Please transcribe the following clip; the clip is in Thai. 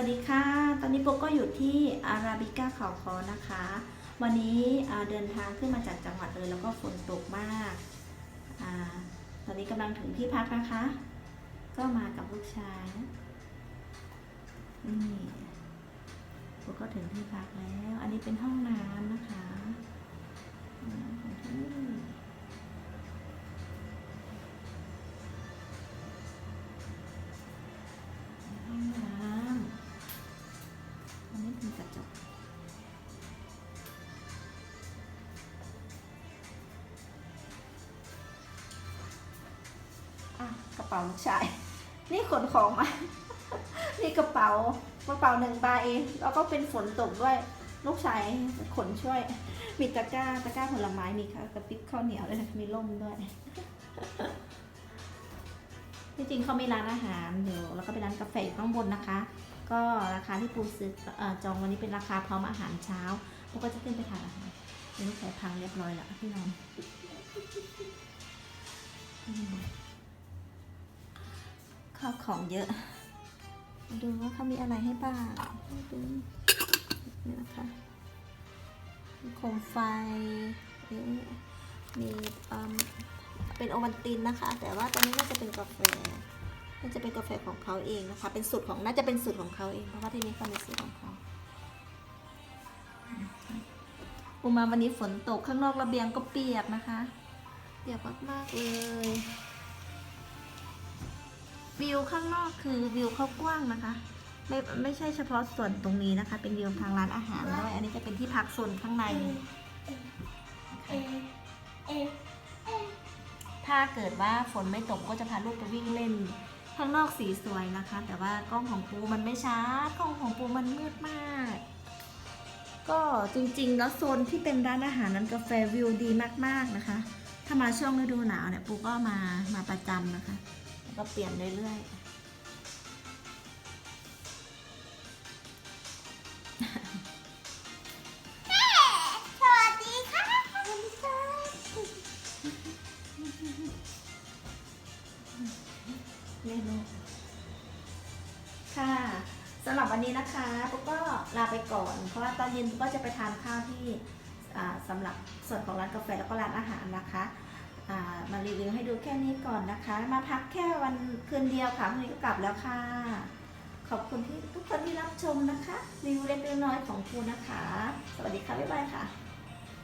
วัสดีค่ะ ตอนนี้โปก็อยู่ที่อาราบิก้าเขาคอนะคะ วันนี้เดินทางขึ้นมาจากจังหวัดเลยแล้วก็ฝนตกมากอาตอนนี้กำลังถึงที่พักนะคะ ก็มากับลูกชายนี่โปก็ถึงที่พักแล้ว อันนี้เป็นห้องน้ำนะคะำอันนี้เป็นกระจกอะกระเป๋าลูกชาย นี่ขนของมา นี่กระเป๋ากระเป๋าหนึ่งใบแล้วก็เป็นฝนตกด้วย ลูกชายขนช่วย มีตะกร้าตะกร้าผลไม้มีค่ะกระติบข้าวเหนียวด้วยมีร่มด้วย ที่จริงเขามีร้านอาหารอยู่แล้วก็เป็นร้านกาแฟอยู่ข้างบนนะคะ ก็ราคาที่ปูซื้อจองวันนี้เป็นราคาพร้อมอาหารเช้าปูก็จะขึ้นไปทานอาหารเดี๋ยวนี้ใส่พังเรียบร้อยแล้วพี่น้องข้าวของเยอะ ดูว่าเขามีอะไรให้บ้างดูนี่นะคะมีโคมไฟเอ๊ะมีเป็นโอวัลตินนะคะ แต่ว่าตอนนี้น่าจะเป็นกาแฟ น่าจะเป็นกาแฟของเขาเองนะคะ เป็นสูตรของน่าจะเป็นสูตรของเขาเองเพราะว่าที่นี่เขามีสูตรของเขาอุมาวันนี้ฝนตกข้างนอกระเบียงก็เปียกนะคะเปียกมากๆเลยวิวข้างนอกคือวิวเขากว้างนะคะ ไม่ไม่ใช่เฉพาะส่วนตรงนี้นะคะ เป็นวิวทางร้านอาหารด้วยอันนี้จะเป็นที่พักโซนข้างในถ้าเกิดว่าฝนไม่ตกก็จะพาลูกไปวิ่งเล่น ข้างนอกสีสวยนะคะ แต่ว่ากล้องของปูมันไม่ชัดกล้องของปูมันมืดมาก ก็จริงๆ แล้วโซนที่เป็นร้านอาหารนั้นกาแฟวิวดีมากๆนะคะ ถ้ามาช่วงฤดูหนาวเนี่ยปูก็มามาประจำนะคะแล้วก็เปลี่ยนเรื่อยๆ เล่นลูกค่ะสำหรับวันนี้นะคะปุ๊กก็ลาไปก่อน เพราะว่าตอนเย็นปุ๊กก็จะไปทานข้าวที่สำหรับส่วนของร้านกาแฟแล้วก็ร้านอาหารนะคะมารีวิวให้ดูแค่นี้ก่อนนะคะ มาพักแค่วันคืนเดียวค่ะพรุ่งนี้ก็กลับแล้วค่ะ ขอบคุณที่ทุกคนที่รับชมนะคะรีวิวเล็กๆน้อยๆของครูนะคะ สวัสดีค่ะ บ๊ายบายค่ะ